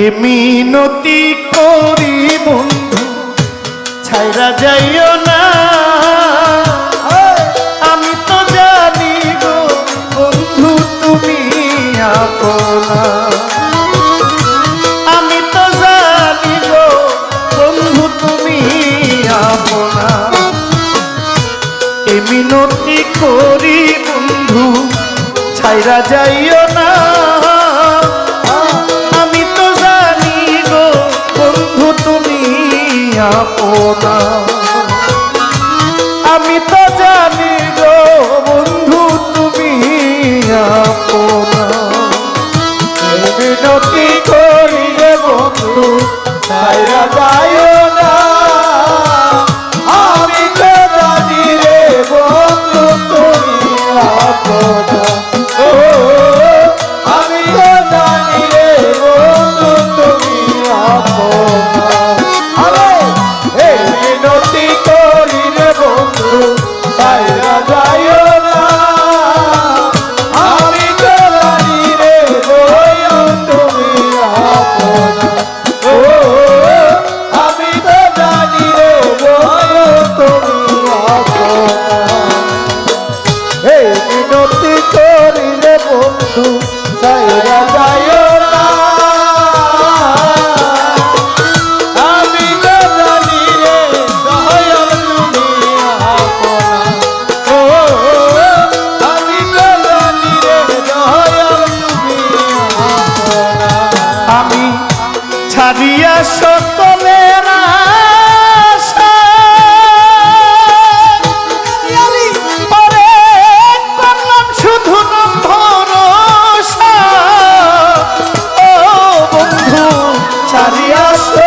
এমিনতি করি বন্ধু ছাইরা যাইও না। আমি তো জানি গো বন্ধু, তুমি আপনা। আমি তো জানি গো বন্ধু, তুমি আপনা। এমিনতি করি বন্ধু ছাইরা যাইও না মতো সায়রা হারিয়াস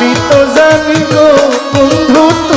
আমি তো জানি গো বন্ধু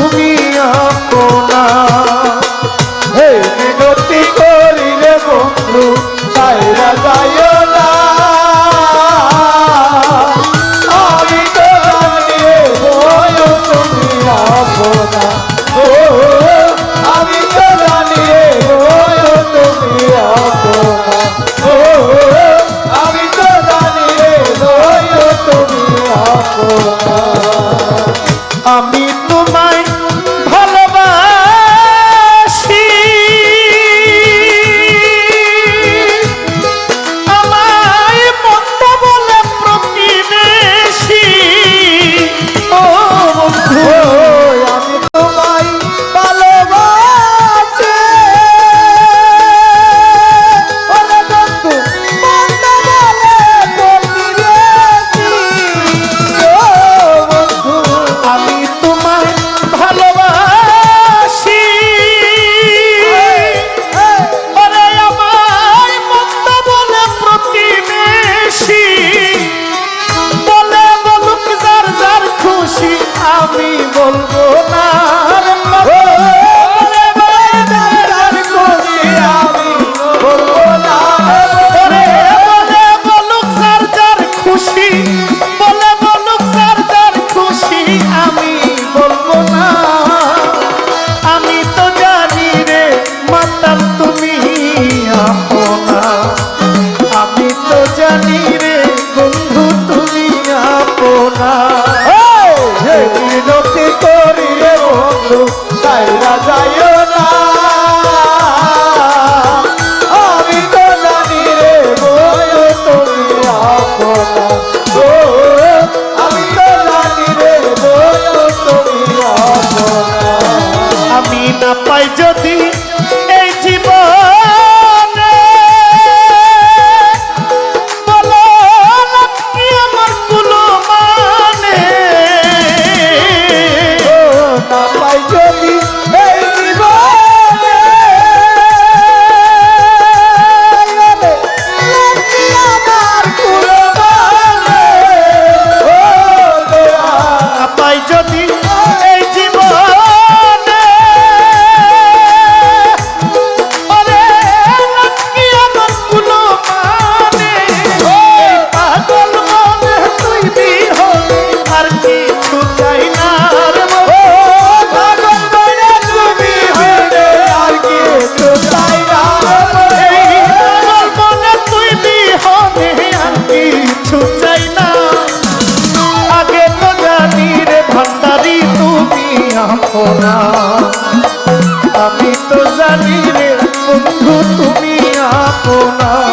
না নতি করিলে বন্ধু। না।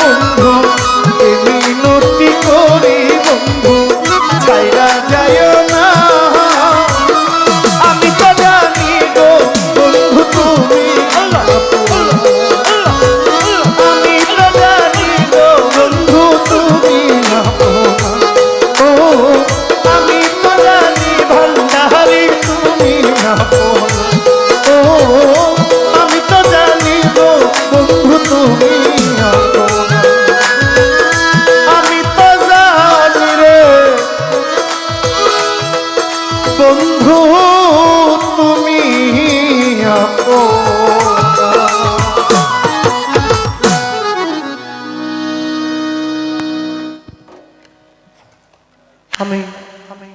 বন্ধু মিনতি করি বন্ধু, ছাইরা যায় না। আমি তো জানি গো বন্ধু তুমি আমি তো জানি গো বন্ধু তুমি আমি তো জানি ভান্ডারি তুমি না। അമേ